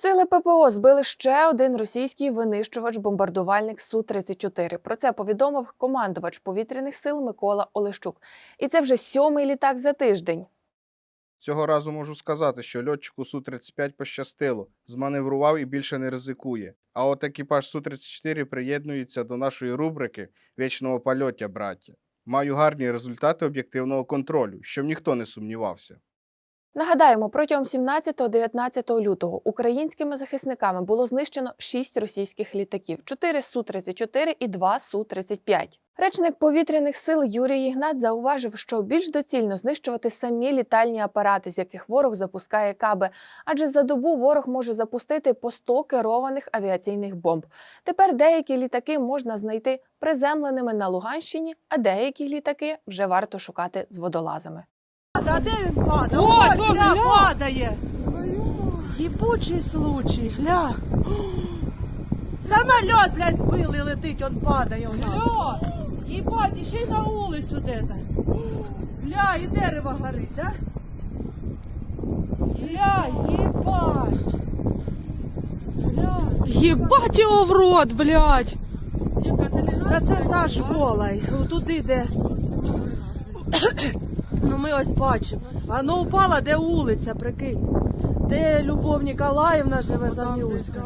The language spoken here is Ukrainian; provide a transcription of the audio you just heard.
Сили ППО збили ще один російський винищувач-бомбардувальник Су-34. Про це повідомив командувач повітряних сил Микола Олещук. І це вже сьомий літак за тиждень. Цього разу можу сказати, що льотчику Су-35 пощастило, зманеврував і більше не ризикує. А от екіпаж Су-34 приєднується до нашої рубрики Вічного польоття, браття. Маю гарні результати об'єктивного контролю, щоб ніхто не сумнівався. Нагадаємо, протягом 17-19 лютого українськими захисниками було знищено 6 російських літаків: 4 Су-34 і 2 Су-35. Речник повітряних сил Юрій Ігнат зауважив, що більш доцільно знищувати самі літальні апарати, з яких ворог запускає каби, адже за добу ворог може запустити по 100 керованих авіаційних бомб. Тепер деякі літаки можна знайти приземленими на Луганщині, а деякі літаки вже варто шукати з водолазами. А де він падає? Ось, Ось, гля, гля. падає. Єбучий случай, гля. Самоліт, блядь, збили, летить, он падає у нас. Єбать, ще й на вулицю де-то. Гля, і дерево горить, да? Гля, єбать. Гля. Його в рот, блядь. Це Та це за школою, туди де. Ну ми ось бачимо. А ну упала, де вулиця, прикинь. Де Любов Ніколаївна живе за Мюська.